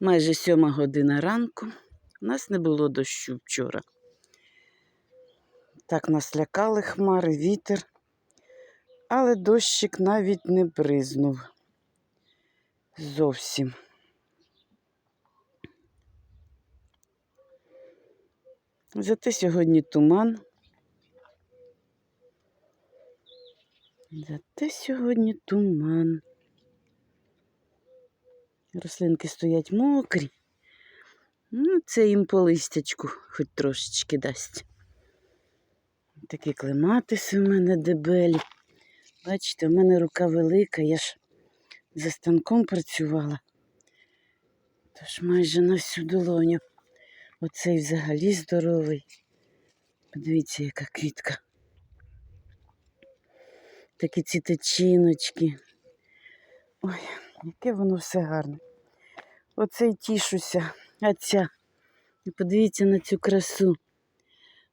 Майже сьома година ранку. У нас не було дощу вчора. Так нас лякали хмари, вітер, але дощик навіть не бризнув. Зовсім. Зате сьогодні туман. Зате сьогодні туман. Рослинки стоять мокрі. Ну, це їм по листячку хоч трошечки дасть. Такі клематиси в мене дебелі. Бачите, в мене рука велика, я ж за станком працювала. Тож майже на всю долоню. Оцей взагалі здоровий. Подивіться, яка квітка. Такі ці течіночки. Ой, яке воно все гарне. Оцей тішуся, а ця. Подивіться на цю красу.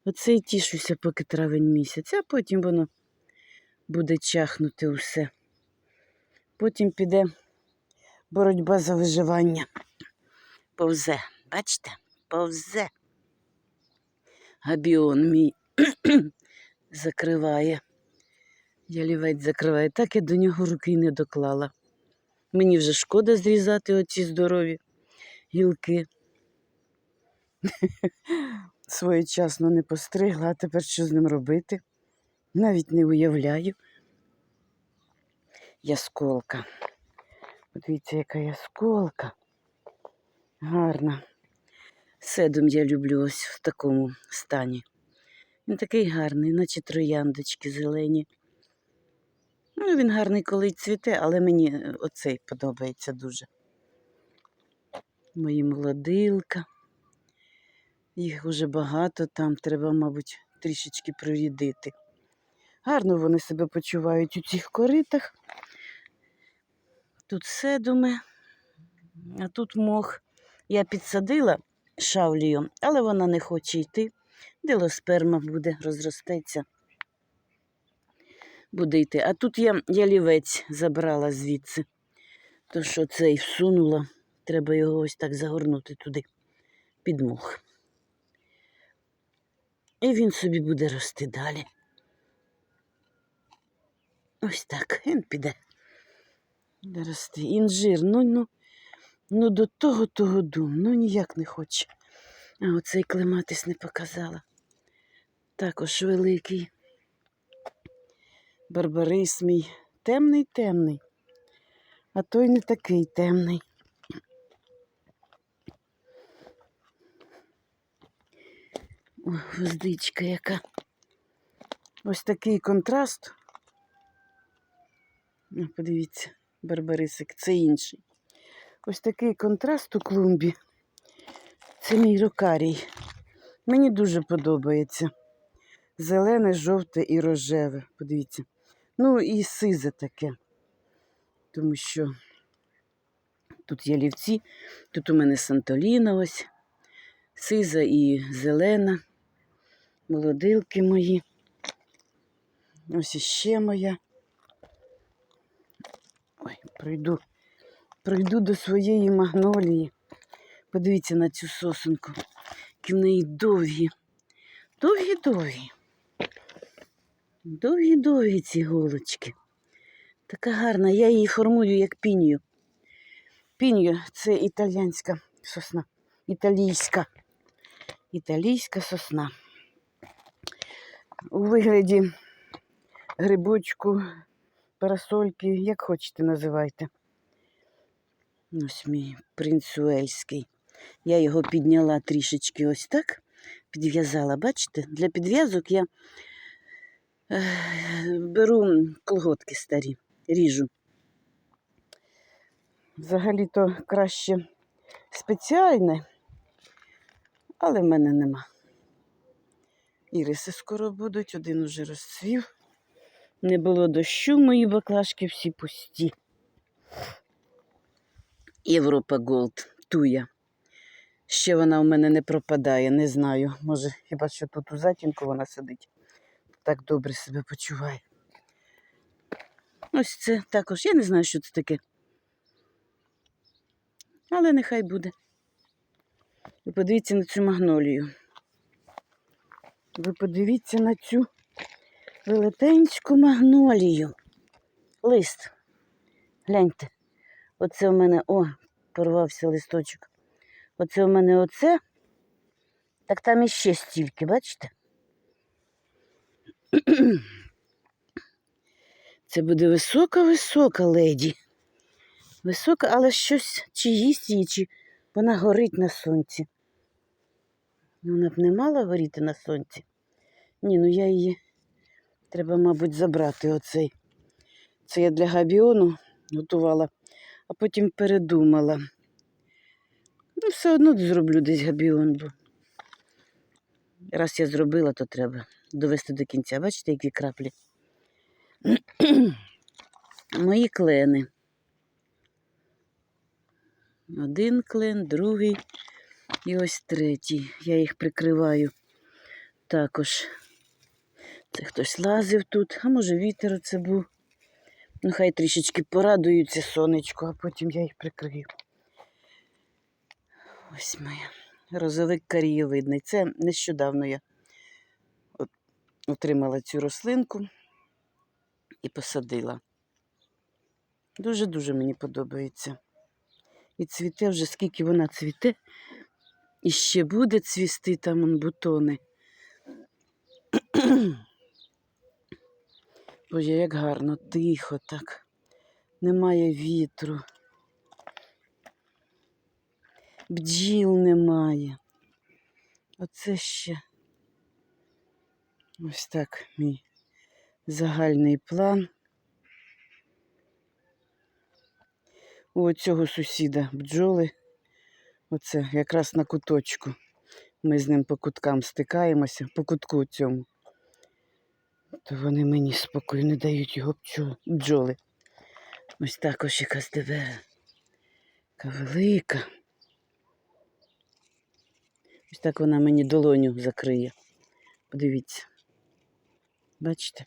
Оцей тішуся, поки травень місяць, а потім воно буде чахнути усе. Потім піде боротьба за виживання. Повзе, бачите? Повзе. Габіон мій закриває. Ялівець закриває. Так я до нього руки не доклала. Мені вже шкода зрізати оці здорові гілки. Своєчасно не постригла, а тепер що з ним робити? Навіть не уявляю. Ясколка. Подивіться, яка ясколка. Гарна. Седум я люблю ось в такому стані. Він такий гарний, наче трояндочки зелені. Ну, він гарний, коли цвіте, але мені оцей подобається дуже. Мої молодилка. Їх уже багато там, треба, мабуть, трішечки прорідити. Гарно вони себе почувають у цих коритах. Тут седуми, а тут мох. Я підсадила шавлію, але вона не хоче йти. Дилосперма буде, розростеться. Буде йти. А тут я ялівець забрала звідси. То що цей всунула, треба його ось так загорнути туди, під мох. І він собі буде рости далі. Ось так, він піде. Буде рости. Інжир, ну, ну, ну до того того дум, ну ніяк не хоче. А оцей клематис не показала. Також великий. Барбарис мій темний темний, а той не такий темний. О, гвоздичка яка. Ось такий контраст. Подивіться, барбарисик, це інший. Ось такий контраст у клумбі. Це мій рокарій. Мені дуже подобається. Зелене, жовте і рожеве. Подивіться. Ну і сизе таке. Тому що тут є лівці, тут у мене Сантоліна ось, сиза і зелена, молодилки мої. Ось іще моя. Ой, пройду, пройду до своєї магнолії. Подивіться на цю сосенку, які в неї довгі. Довгі-довгі. Довгі-довгі ці голочки. Така гарна, я її формую як пінію. Пінію це італійська сосна. Італійська. Італійська сосна. У вигляді грибочку, парасольки, як хочете називайте. Ось мій принц Уельський. Я його підняла трішечки ось так, підв'язала. Бачите? Для підв'язок я беру колготки старі, ріжу. Взагалі-то краще спеціальне, але в мене нема. Іриси скоро будуть, один уже розцвів. Не було дощу, мої баклажки всі пусті. Європа Голд, туя. Ще вона у мене не пропадає, не знаю. Може, хіба що тут у затінку вона сидить. Так добре себе почуває. Ось це також. Я не знаю, що це таке. Але нехай буде. Ви подивіться на цю магнолію. Ви подивіться на цю велетенську магнолію. Лист. Гляньте. Оце у мене, о, порвався листочок. Оце у мене оце. Так там іще стільки, бачите? Це буде висока-висока леді. Висока, але щось чи їсть її, чи вона горить на сонці. Ну, Вона б не мала горіти на сонці. Ні, ну я її треба, мабуть, забрати оцей. Це я для габіону готувала, а потім передумала. Ну, все одно зроблю десь габіон, бо раз я зробила, то треба довести до кінця. Бачите, які краплі? Мої клени. Один клен, другий і ось третій. Я їх прикриваю також. Це хтось лазив тут, а може вітер оце був. Ну, хай трішечки порадуються сонечко, а потім я їх прикрию. Ось моя. Розовик карієвидний. Це нещодавно я отримала цю рослинку і посадила. Дуже-дуже мені подобається. І цвіте вже скільки вона цвіте, і ще буде цвісти там он бутони. Боже, як гарно, тихо так. Немає вітру. Бджіл немає. Оце ще ось так мій загальний план. У цього сусіда бджоли. Оце якраз на куточку. Ми з ним по куткам стикаємося, по кутку цьому. То вони мені спокою не дають його бджоли. Ось також якась дебера. Яка велика. Ось так вона мені долоню закриє. Подивіться. Бачите?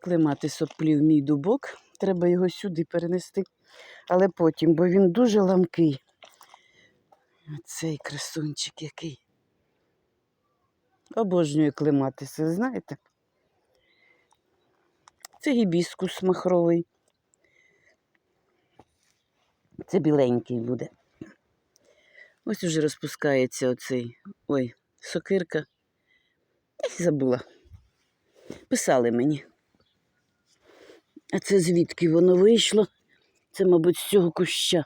Клемати соплів мій дубок. Треба його сюди перенести. Але потім, бо він дуже ламкий. Оцей красунчик який. Обожнюю клематися, знаєте? Це гібіскус махровий. Це біленький буде. Ось уже розпускається оцей. Ой, сокирка. Ех, забула. Писали мені. А це звідки воно вийшло? Це, мабуть, з цього куща.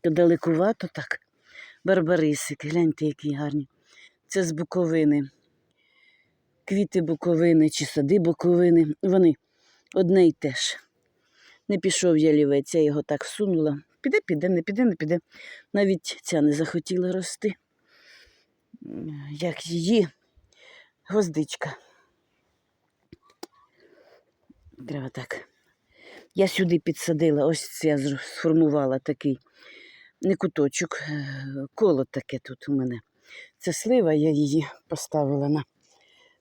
То далекувато так. Барбарисики, гляньте, які гарні. Це з Буковини. Квіти Буковини чи сади Буковини. Вони одне й те ж. Не пішов я лівець, я його так всунула. Піде, піде, не піде, не піде. Навіть ця не захотіла рости. Як її гвоздичка. Треба так. Я сюди підсадила, ось це я сформувала такий не куточок, е, коло таке тут у мене. Це слива, я її поставила на,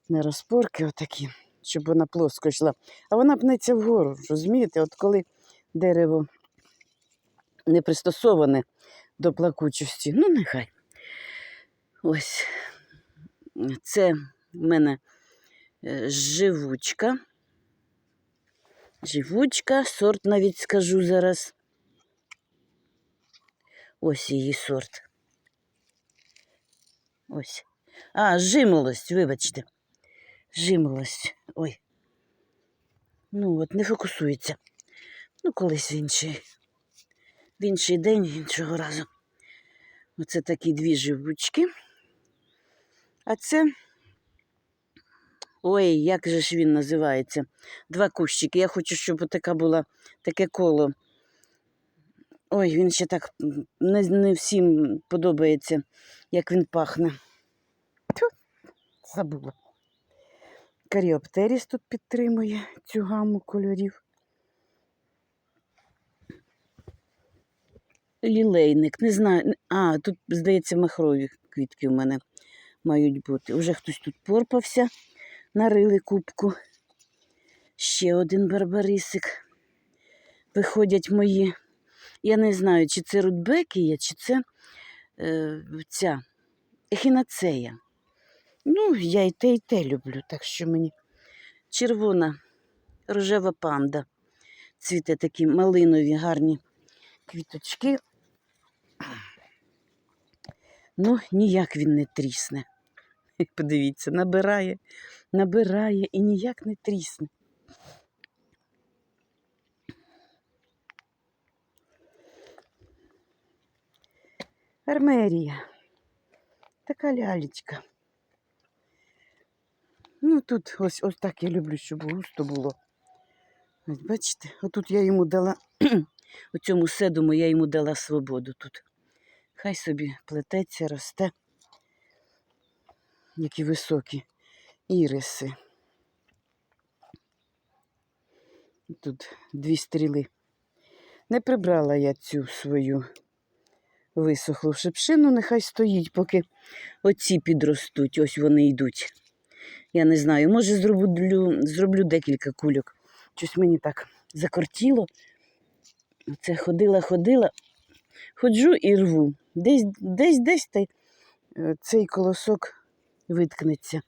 на розпорки отакі, щоб вона плоско йшла. А вона пнеться вгору, розумієте? От коли дерево не пристосоване до плакучості, ну нехай. Ось це в мене е, живучка. Живучка, сорт навіть скажу зараз. Ось її сорт. Ось. А, жимолость, вибачте. Жимолость. Ой. Ну от, не фокусується. Ну, колись в інший. В інший день, іншого разу. Оце такі дві живучки. А це. Ой, як же ж він називається? Два кущики. Я хочу, щоб така була таке коло. Ой, він ще так не, не всім подобається, як він пахне. Тьфу, забула. Каріоптеріс тут підтримує цю гаму кольорів. Лілейник, не знаю. А, тут, здається, махрові квітки в мене мають бути. Уже хтось тут порпався, нарили кубку. Ще один барбарисик. Виходять мої Я не знаю, чи це рудбекія, чи це е, ця ехінацея. Ну, я і те, і те люблю, так що мені червона рожева панда. Цвіте такі малинові гарні квіточки. Ну, ніяк він не трісне. Подивіться, набирає, набирає і ніяк не трісне. Армерія. Така лялечка. Ну, тут ось, ось так я люблю, щоб густо було. Ось бачите, отут я йому дала, у цьому седуму я йому дала свободу тут. Хай собі плететься, росте. Які високі іриси. Тут дві стріли. Не прибрала я цю свою висохлу шипшину, нехай стоїть, поки оці підростуть, ось вони йдуть. Я не знаю, може зроблю, зроблю декілька кульок. Щось мені так закортіло. Це ходила, ходила, ходжу і рву. Десь, десь, десь та е, цей колосок виткнеться.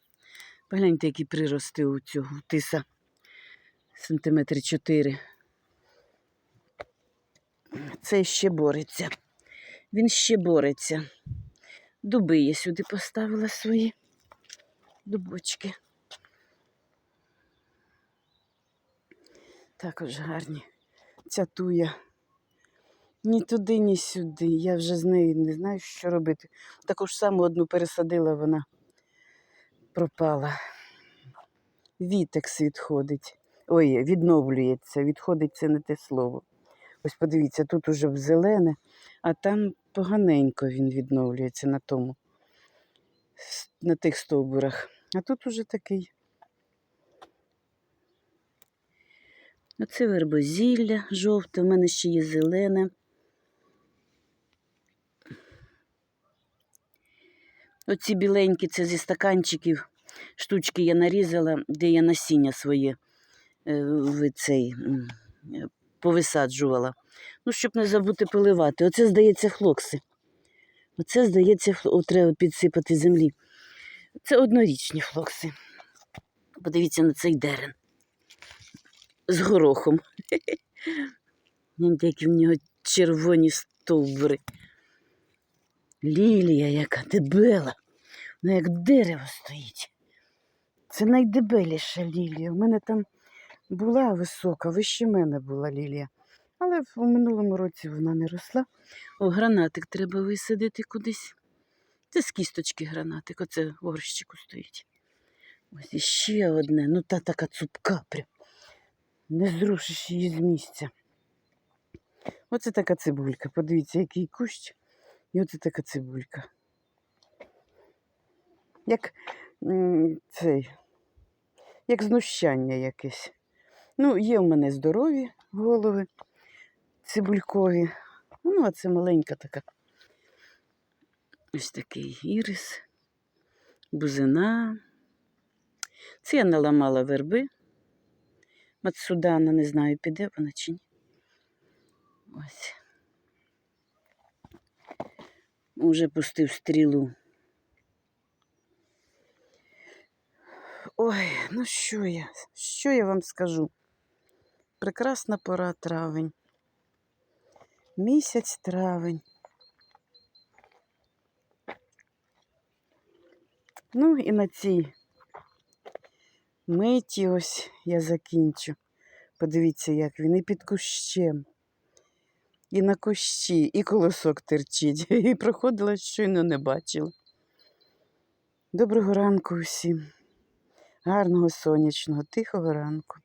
Погляньте, які прирости у цього тиса. Сантиметри чотири. Цей ще бореться. Він ще бореться. Дуби я сюди поставила свої дубочки. Також гарні. Ця туя. Ні туди, ні сюди. Я вже з нею не знаю, що робити. Таку ж саму одну пересадила, вона пропала. Вітекс відходить. Ой, відновлюється. Відходить це не те слово. Ось подивіться, тут уже в зелене, а там поганенько він відновлюється на тому, на тих стовбурах. А тут уже такий. Оце вербозілля жовте, у мене ще є зелене. Оці біленькі це зі стаканчиків. Штучки я нарізала, де я насіння своє е, в цей, е, повисаджувала. Ну, щоб не забути поливати. Оце, здається, флокси. Оце, здається, фл- о, треба підсипати землі. Це однорічні флокси. Подивіться на цей дерен. З горохом. Які в нього червоні стовбури. Лілія, яка дебела. Вона як дерево стоїть. Це найдебеліша лілія. У мене там була висока, вище мене була лілія. Але в- минулому році вона не росла. О, гранатик треба висадити кудись. Це з кісточки гранатик, оце в горщику стоїть. Ось іще одне. Ну та така цупка прям. Не зрушиш її з місця. Оце така цибулька. Подивіться, який кущ. І оце така цибулька. Як цей, як знущання якесь. Ну, є в мене здорові голови цибулькові. Ну, а це маленька така. Ось такий ірис, бузина. Це я наламала верби. Мацудана, не знаю, піде вона чи ні. Ось. Уже пустив стрілу. Ой, ну що я? Що я вам скажу? Прекрасна пора травень. Місяць травень. Ну і на цій миті ось я закінчу. Подивіться, як він і під кущем, і на кущі, і колосок терчить. І проходила, щойно не бачила. Доброго ранку усім. Гарного сонячного, тихого ранку.